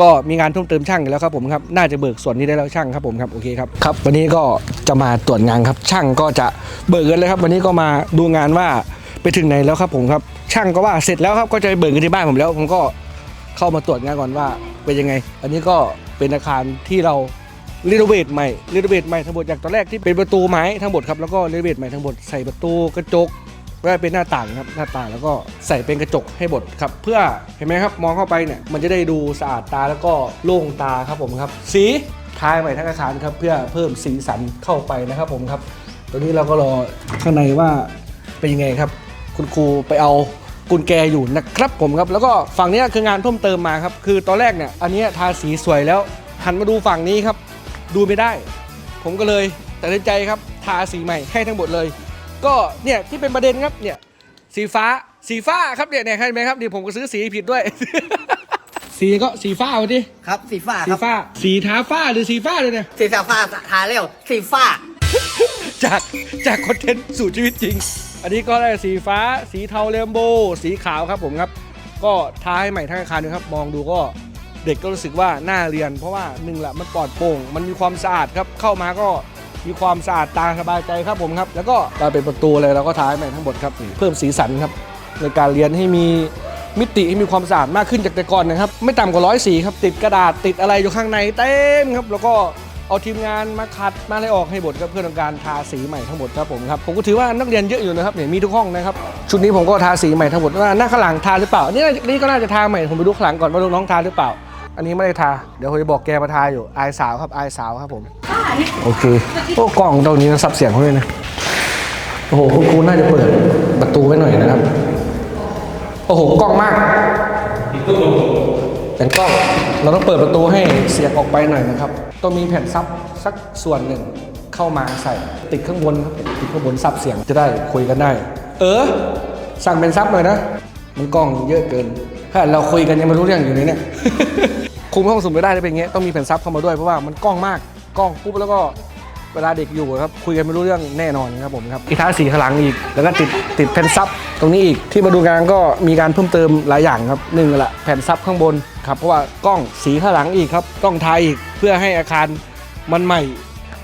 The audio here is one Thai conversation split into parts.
ก็มีงานเพิ่มเติมช่างแล้วครับผมครับน่าจะเบิกส่วนนี้ได้แล้วช่างครับผมครับโอเคครับครับ วันนี้ก็จะมาตรวจงานครับช่างก็จะเบิกเงินเลยครับ วันนี้ก็มาดูงานว่าไปถึงไหนแล้วครับผมครับ ช่างก็ว่าเสร็จแล้วครับก็จะไปเบิกเงินที่บ้านผมแล้ว ผมก็เข้ามาตรวจงานก่อนว่าเป็นยังไง อันนี้ก็เป็นอาคารที่เรารีโนเวทใหม่รีโนเวทใหม่ทั้งหมดจากตอนแรกที่เป็นประตูไม้ทั้งหมดครับแล้วก็รีโนเวทใหม่ทั้งหมดใส่ประตูกระจก ก็เป็นหน้าต่างครับหน้าต่างแล้วก็ใส่เป็นกระจกให้หมดครับ เพื่อเห็นไหมครับมองเข้าไปเนี่ยมันจะได้ดูสะอาดตาแล้วก็โล่งตาครับผมครับ สีทายใหม่ทั้งอาคารครับเพื่อเพิ่มสีสันเข้าไปนะครับผมครับตอนนี้เราก็รอข้างในว่าเป็นยังไงครับ คุณครูไปเอากุญแจอยู่นะครับผมครับ แล้วก็ฝั่งนี้คืองานเพิ่มเติมมาครับ คือตอนแรกเนี่ยอันนี้ทาสีสวยแล้วหันมาดูฝั่งนี้ครับ ดูไม่ได้ ผมก็เลยตัดสินใจครับทาสีใหม่ให้ทั้งหมดเลย ก็เนี่ยที่เป็นประเด็นครับเนี่ยสีฟ้าสีฟ้าครับเนี่ยเนี่ยเห็นไหมครับนี่ผมก็ซื้อสีผิดด้วย สีก็สีฟ้าวะดิครับสีฟ้าสีครับฟ้า สีทาฟ้าหรือสีฟ้าเลยเนี่ย สีฟ้าทาแล้วสีฟ้า จากจากคอนเทนต์สู่ชีวิตจริง อันนี้ก็ได้สีฟ้า สีเทาเรมโบสีขาวครับผมครับ ก็ทาให้ใหม่ทั้งอาคารเลยครับ มองดูก็เด็กก็รู้สึกว่าน่าเรียน เพราะว่าหนึ่งละมันปลอดโปร่ง มันมีความสะอาดครับ เข้ามาก็ มีความสะอาดตาสบายใจครับผมครับ แล้วก็เราเป็นประตูเลยเราก็ทาให้ใหม่ทั้งหมดครับเพิ่มสีสันครับในการเรียนให้มีมิติให้มีความสะอาดมากขึ้นจากแต่ก่อนนะครับ ไม่ต่ำกว่าร้อยสีครับ ติดกระดาษติดอะไรอยู่ข้างในเต็มครับ แล้วก็เอาทีมงานมาขัดมาอะไรออกให้หมดครับเพื่อต้องการทาสีใหม่ทั้งหมดครับผมครับผมก็ถือว่านักเรียนเยอะอยู่นะครับเนี่ยมีทุกห้องนะครับชุดนี้ผมก็ทาสีใหม่ทั้งหมดว่าหน้าข้างหลังทาหรือเปล่านนี่นี่ก็น่าจะทาใหม่ผมไปดูข้างหลังก่อนว่าลูกน้องทาหรือเปล่า อันนี้ไม่ได้ทาเดี๋ยวผมจะบอกแกมาทาอยู่อายสาวครับอายสาวครับผม โอเค โอ้กล้องตรงนี้นะซับเสียงเขาเลยนะ โอ้โหคุณครูน่าจะเปิดประตูไว้หน่อยนะครับ โอ้โหกล้องมากเป็นกล้อง เราต้องเปิดประตูให้เสียงออกไปหน่อยนะครับ ต้องมีแผ่นซับสักส่วนหนึ่งเข้ามาใส่ติดข้างบนครับติดข้างบนซับเสียงจะได้คุยกันได้ เออ สั่งเป็นซับหน่อยนะ มันกล้องเยอะเกิน ถ้าเราคุยกันยังไม่รู้เรื่องอยู่เลยเนี่ยคุมห้องสุ่มไม่ได้จะเป็นงเงี้ยต้องมีแผ่นซับเข้ามาด้วยเพราะว่ามันกล้องมาก กล้องปุ๊บแล้วก็เวลาเด็กอยู่ครับคุยกันไม่รู้เรื่องแน่นอนครับผมครับอีกท้าสีขางหลังอีก แล้วก็ติดติดแผ่นซับตรงนี้อีกที่มาดูงานก็มีการเพิ่มเติมหลายอย่างครับหนึ่งละแผ่นซับข้างบนครับเพราะว่ากล้องสีข้างหลังอีกครับกล้องทายอีกเพื่อให้อาคารมันใหม่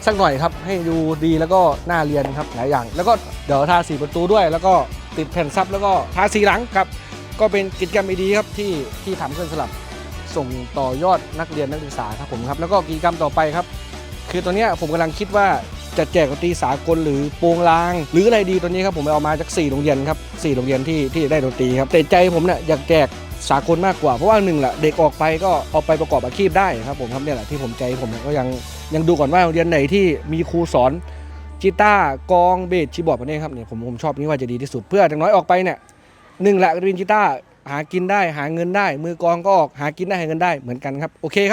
สักหน่อยครับให้ดูดีแล้วก็น่าเรียนครับหลายอย่าง แล้วก็เดี๋ยวทาสีประตูด้วย แล้วก็ติดแผ่นซับแล้วก็ทาสีหลังครับ ก็เป็นกิจกรรมดีๆครับที่ที่ทำขึ้นสำหรับส่งต่อยอดนักเรียนนักศึกษาครับผมครับแล้วก็กิจกรรมต่อไปครับ คือตอนนี้ผมกำลังคิดว่าจะแจกดนตรีสากลหรือโปงลาง หรืออะไรดีตอนนี้ครับผมไปเอามาจาก4โรงเรียนครับ4โรงเรียนที่ที่ได้ดนตรีครับแต่ใจผมเนี่ยอยากแจกสากลมากกว่าเพราะว่าหนึ่งแหละเด็กออกไปก็เอาไปประกอบอาชีพได้ครับผมครับเนี่ยแหละที่ผมใจผมก็ยังยังดูก่อนว่าโรงเรียนไหนที่มีครูสอนกีตาร์กองเบสคีย์บอร์ดพวกนี้ครับเนี่ยผมผมชอบนี่ว่าจะดีที่สุดเพื่ออย่างน้อยออกไปเนี่ยหนึ่งแหละเรียนกีตาร์หากินได้หาเงินได้ มือกองก็ออกหากินได้หาเงินได้เหมือนกันครับโอเคครับ